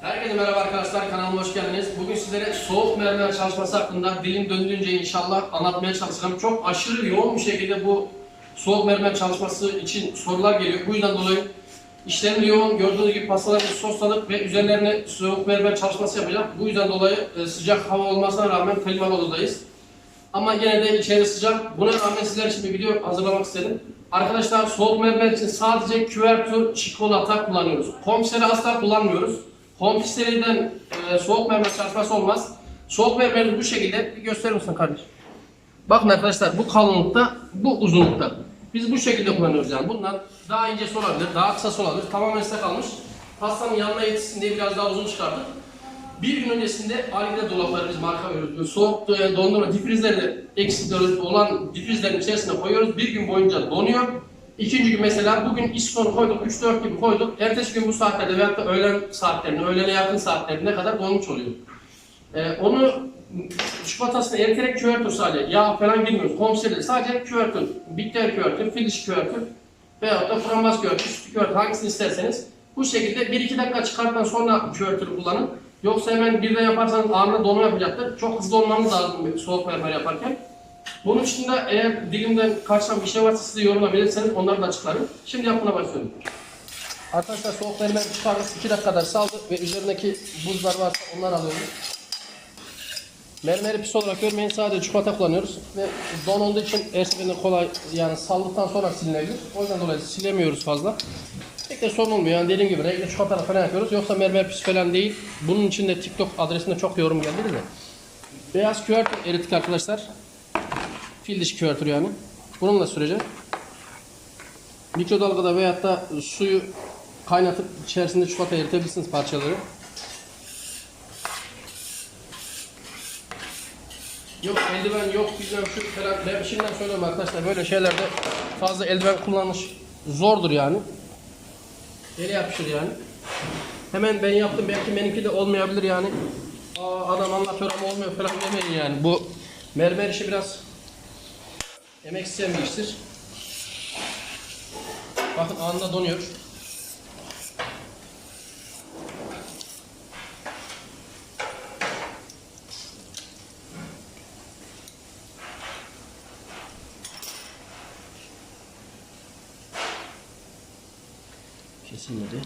Herkese merhaba arkadaşlar, kanalıma hoş geldiniz. Bugün sizlere soğuk mermer çalışması hakkında dilim döndüğünce inşallah anlatmaya çalışacağım. Çok aşırı yoğun bir şekilde bu soğuk mermer çalışması için sorular geliyor. Bu yüzden dolayı işlerim yoğun, gördüğünüz gibi pastalarını sosladık ve üzerlerine soğuk mermer çalışması yapacağım. Bu yüzden dolayı e, sıcak hava olmasına rağmen klimalı odadayız. Ama gene de içeri sıcak. Buna rağmen sizler için bir video hazırlamak istedim. Arkadaşlar soğuk mermer için sadece küvertür çikolata kullanıyoruz. Komiseri asla kullanmıyoruz. Komiseriden e, soğuk mermer çalışması olmaz. Soğuk mermeri bu şekilde bir gösterir misin kardeşim? Bakın arkadaşlar bu kalınlıkta, bu uzunlukta. Biz bu şekilde kullanıyoruz yani. Bundan daha incesi olabilir, daha kısası olabilir. Tamamen size kalmış. Pastanın yanına yetişsin diye biraz daha uzun çıkardık. Bir gün öncesinde aile dolapları biz marka veriyoruz. Soğuk dondurma difrizleri eksikleri olan difrizlerin içerisine koyuyoruz. Bir gün boyunca donuyor. İkinci gün mesela bugün iş sonu koyduk, 3-4 gibi koyduk. Ertesi gün bu saatlerde veyahut da öğlen saatlerinde, öğlene yakın saatlerine kadar donmuş oluyor. Ee, onu çikolatasını eriterek küvertür sadece. Yağ falan girmiyoruz. Komiserde sadece küvertür. Bitter küvertür, filiş küvertür veyahut da frambuaz küvertür, sütlü küvertür hangisini isterseniz. Bu şekilde 1-2 dakika çıkarttıktan sonra küvertürü kullanın. Yoksa hemen birden yaparsanız anında donma yapacaktır. Çok hızlı olmanız lazım soğuk mermer yaparken. Bunun dışında eğer dilimden kaçan bir şey varsa size yorumla belirtseniz onları da açıklarım. Şimdi yapmaya başlıyorum. Arkadaşlar soğuk mermer çıkardık. 2 dakikada saldı ve üzerindeki buzlar varsa onları alıyoruz. Mermeri pis olarak görmeyin sadece çikolata kullanıyoruz ve don olduğu için her seferinde kolay yani saldıktan sonra silinebilir. O yüzden dolayı silemiyoruz fazla. Pek de sorun olmuyor yani dediğim gibi renkli çikolata falan yapıyoruz. Yoksa mermer pis falan değil. Bunun için de TikTok adresinde çok yorum geldi de. Beyaz küvertür erittik arkadaşlar. Fil dişi küvertür yani. Bununla süreceğim. Mikrodalgada veyahut da suyu kaynatıp içerisinde çikolata eritebilirsiniz parçaları. Yok eldiven yok bilmem şu falan. Ben şimdiden söylüyorum arkadaşlar böyle şeylerde fazla eldiven kullanmış zordur yani. Ele yapışır yani. Hemen ben yaptım belki benimki de olmayabilir yani. Aa, adam anlatıyor ama olmuyor falan demeyin yani. Bu mermer işi biraz emek isteyen bir iştir. Bakın anında donuyor. Kesilmedi.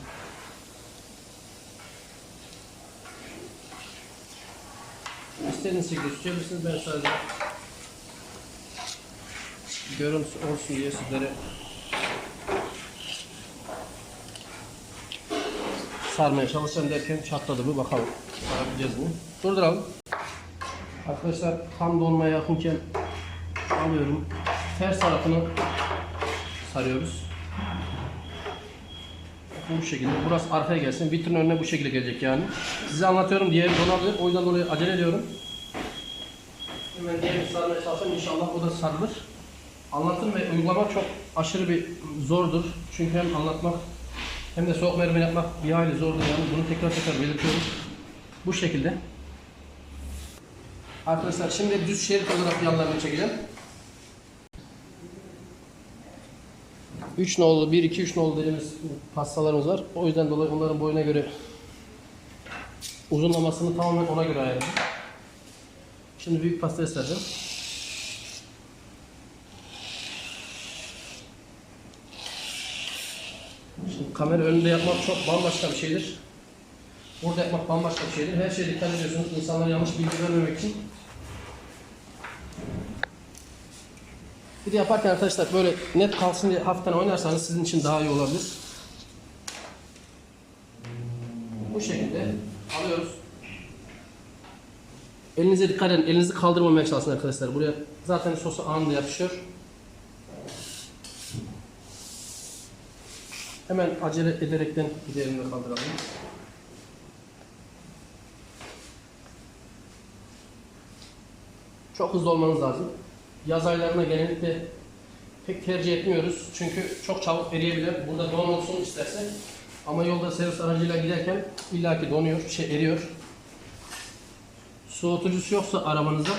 İstediğiniz şekilde tutabilirsiniz. Ben sadece görüntüsü olsun diye sizlere sarmaya çalışacağım derken çatladı mı bakalım. Sarabileceğiz mi? Durduralım. Arkadaşlar tam dolmaya yakınken alıyorum. Ters tarafını sarıyoruz. Bu şekilde. Burası arkaya gelsin. Vitrin önüne bu şekilde gelecek yani. Size anlatıyorum. Diğeri donabilir. O yüzden dolayı acele ediyorum. Hemen diğerini sarmaya çalışacağım. İnşallah o da sarılır. Anlatım ve uygulamak çok aşırı bir zordur. Çünkü hem anlatmak hem de soğuk mermer yapmak bir hayli zordur yani. Bunu tekrar tekrar belirtiyorum. Bu şekilde. Arkadaşlar şimdi düz şerit olarak yanlarını çekeceğim. 3 nolu, 1, 2, 3 nolu dediğimiz pastalarımız var. O yüzden dolayı onların boyuna göre uzunlamasını tamamen ona göre ayarladım. Şimdi büyük pasta isterdim. Şimdi kamera önünde yapmak çok bambaşka bir şeydir. Burada yapmak bambaşka bir şeydir. Her şeye dikkat ediyorsunuz. İnsanlara yanlış bilgi vermemek için. Bir de yaparken arkadaşlar böyle net kalsın diye hafiften oynarsanız sizin için daha iyi olabilir. Bu şekilde alıyoruz. Elinize dikkat edin. Elinizi kaldırmamaya çalışın arkadaşlar. Buraya zaten sosu anında yapışıyor. Hemen acele ederekten gidelim de kaldıralım. Çok hızlı olmanız lazım. Yaz aylarına genellikle pek tercih etmiyoruz. Çünkü çok çabuk eriyebilir. Burada don olsun isterse. Ama yolda servis aracıyla giderken illaki donuyor, şey eriyor. Soğutucusu yoksa arabanızda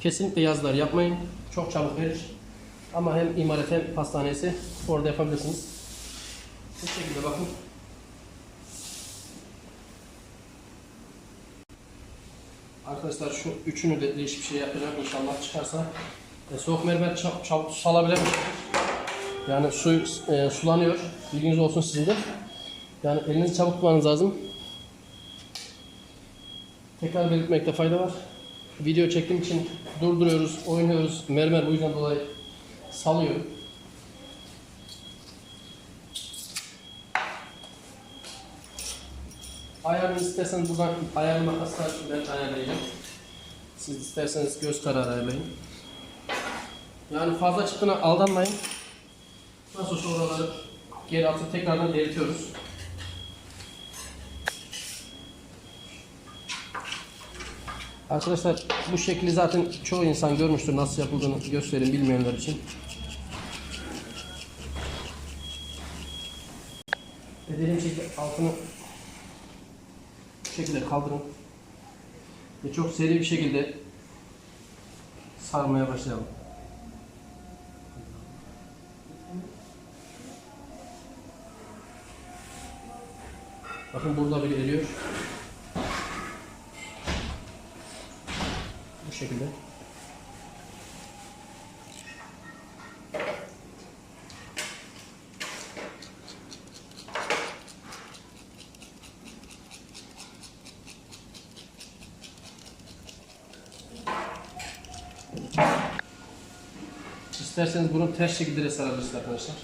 kesinlikle yazlar yapmayın. Çok çabuk erir. Ama hem imaret hem pastanesi orada yapabilirsiniz. Bu şekilde bakın. Arkadaşlar şu üçünü de değişik bir şey yapacağım inşallah çıkarsa. E, soğuk mermer çab çabuk salabilir. Şey. Yani su e, sulanıyor. Bilginiz olsun sizin de. Yani elinizi çabuk tutmanız lazım. Tekrar belirtmekte fayda var. Video çektiğim için durduruyoruz, oynuyoruz. Mermer bu yüzden dolayı salıyor. Ayarını isterseniz buradan ayarlı makasla ben ayarlayacağım. Siz isterseniz göz kararı ayarlayın. Yani fazla çıktığına aldanmayın. Nasıl olsa oraları geri atıp tekrardan eritiyoruz. Arkadaşlar bu şekli zaten çoğu insan görmüştür nasıl yapıldığını göstereyim bilmeyenler için. Dediğim şekilde altını bu şekilde kaldırın. Ve çok seri bir şekilde sarmaya başlayalım. Bakın burada bile eriyor. Bu şekilde. İsterseniz bunu ters şekilde de sarabilirsiniz arkadaşlar.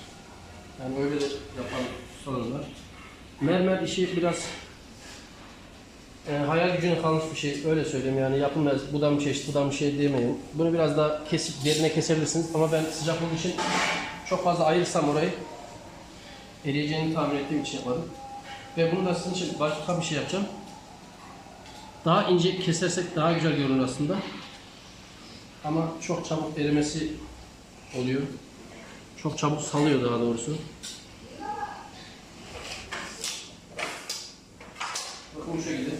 Yani öyle de yapan sorunlar. Mermer işi biraz e, hayal gücüne kalmış bir şey. Öyle söyleyeyim yani yapılmaz. Bu da mı çeşit, bu da mı şey demeyin. Bunu biraz daha kesip derine kesebilirsiniz. Ama ben sıcak olduğu için çok fazla ayırsam orayı eriyeceğini tahmin ettiğim için yapmadım. Ve bunu da sizin için başka bir şey yapacağım. Daha ince kesersek daha güzel görünür aslında. Ama çok çabuk erimesi oluyor. Çok çabuk salıyor daha doğrusu. Bakın bu şekilde.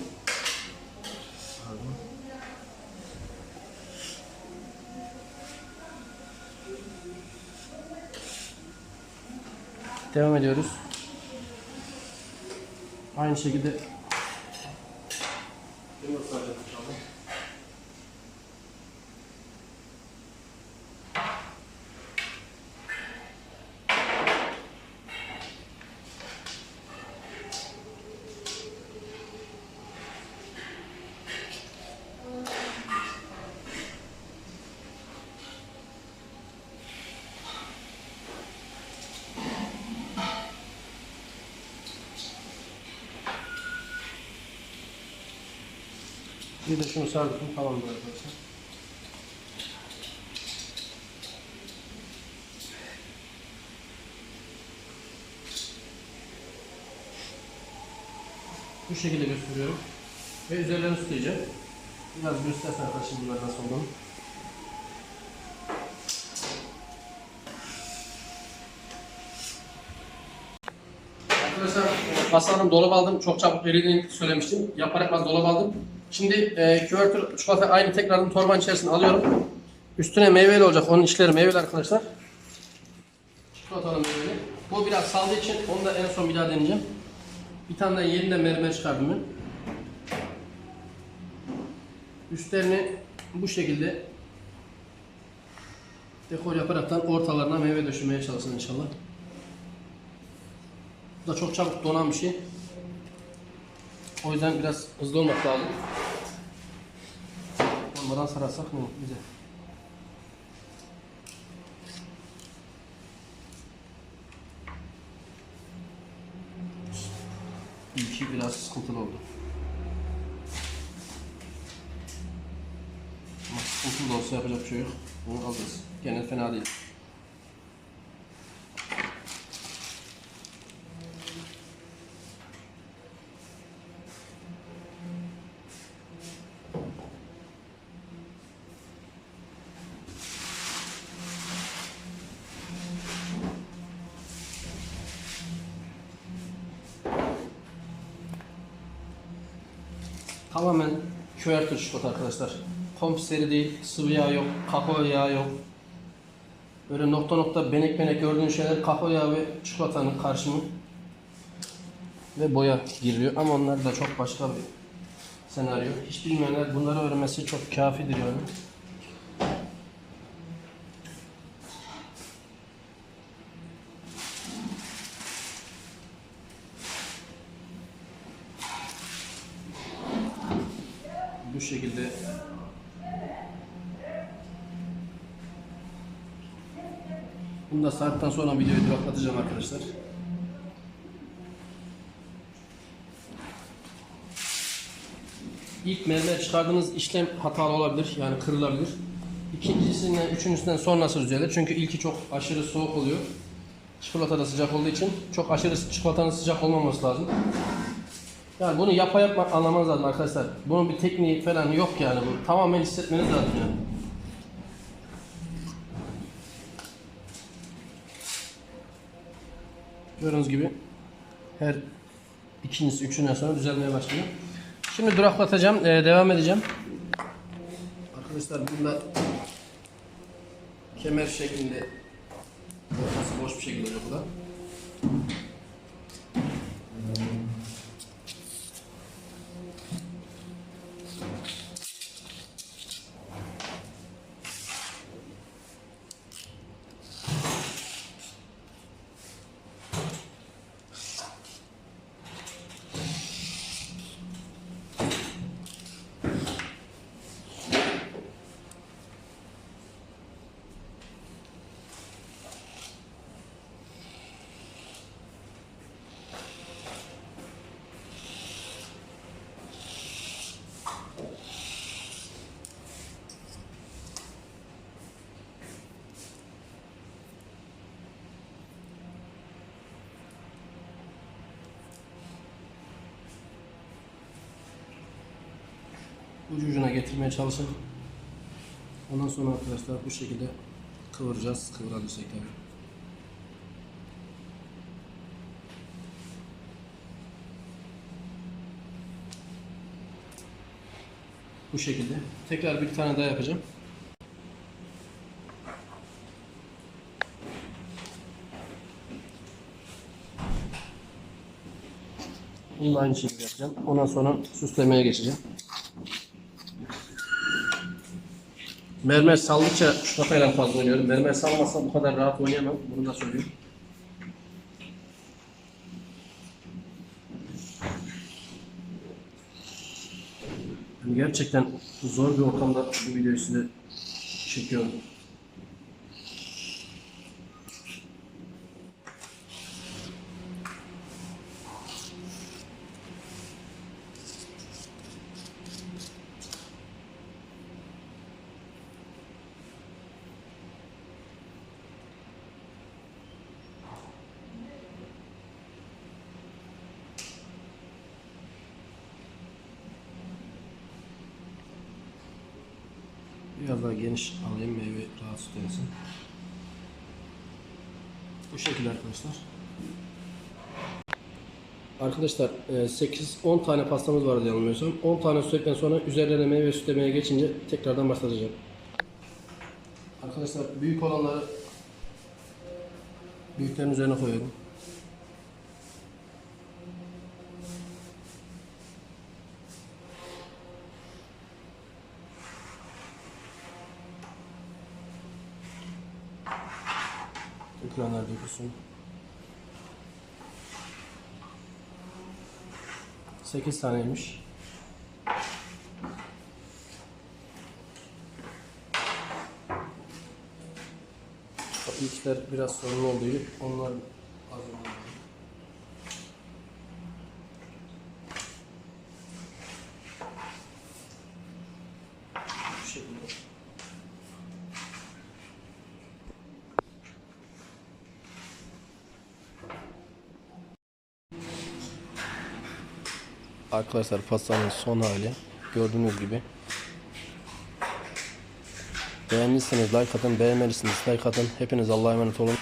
Devam ediyoruz. Aynı şekilde bir de şunu sardım tamamdır arkadaşlar. Bu şekilde gösteriyorum. Ve üzerlerini süsleyeceğim. Biraz göstersen arkadaşım bunlar nasıl olduğunu. Arkadaşlar masanın dolap aldım. Çok çabuk eridiğini söylemiştim. Yaparak az dolap aldım. Şimdi e, küvertür çikolata aynı tekrardan torbanın içerisine alıyorum. Üstüne meyveli olacak. Onun içleri meyveli arkadaşlar. Çikolatalı meyveli. Bu biraz saldığı için onu da en son bir daha deneyeceğim. Bir tane de yeniden mermer çıkardım ben. Üstlerini bu şekilde dekor yaparaktan ortalarına meyve döşemeye çalışın inşallah. Bu da çok çabuk donan bir şey. O yüzden biraz hızlı olmak lazım. Olmadan sararsak olur bize? İlki biraz sıkıntılı oldu. Ama sıkıntılı da olsa yapacak bir şey yok. Bunu alacağız. Gene fena değil. Tamamen küvertür çikolata arkadaşlar. Konfiseri değil, sıvı yağ yok, kakao yağı yok. Böyle nokta nokta benek benek gördüğün şeyler kakao yağı ve çikolatanın karışımı ve boya giriliyor ama onlar da çok başka bir senaryo. Hiç bilmeyenler bunları öğrenmesi çok kafidir yani. Şekilde Bunu da saatten sonra videoyu duraklatacağım arkadaşlar. İlk mermer çıkardığınız işlem hatalı olabilir. Yani kırılabilir. İkincisinden, üçüncüsünden sonrası düzelir. Çünkü ilki çok aşırı soğuk oluyor. Çikolata da sıcak olduğu için çok aşırı çikolatanın sıcak olmaması lazım. Yani bunu yapa yapma anlamanız lazım arkadaşlar. Bunun bir tekniği falan yok yani bu. Tamamen hissetmeniz lazım yani. Gördüğünüz gibi her ikincisi, üçünden sonra düzelmeye başlıyor. Şimdi duraklatacağım, ee, devam edeceğim. Arkadaşlar bunda kemer şeklinde ortası boş bir şekilde bu da. Ucu ucuna getirmeye çalışın. Ondan sonra arkadaşlar bu şekilde kıvıracağız. Kıvırabilirsek tabii. Bu şekilde. Tekrar bir tane daha yapacağım. Bunu aynı şekilde yapacağım. Ondan sonra süslemeye geçeceğim. Mermer saldıkça kafayla fazla oynuyorum. Mermer salmasa bu kadar rahat oynayamam. Bunu da söyleyeyim. Yani gerçekten zor bir ortamda bu videoyu size çekiyorum. Biraz daha geniş alayım meyve rahat tutuyorsun. Bu şekilde arkadaşlar. Arkadaşlar 8-10 tane pastamız vardı yanılmıyorsam. 10 tane sütledikten sonra üzerlerine meyve süslemeye geçince tekrardan başlatacağım. Arkadaşlar büyük olanları büyüklerin üzerine koyuyorum. Ekranlar dökülsün. 8 taneymiş. İlkler biraz sorun olduğu onlar az oldu. Bu şekilde. Arkadaşlar pastanın son hali gördüğünüz gibi. Beğendiyseniz like atın, beğenmediyseniz like atın. Hepiniz Allah'a emanet olun.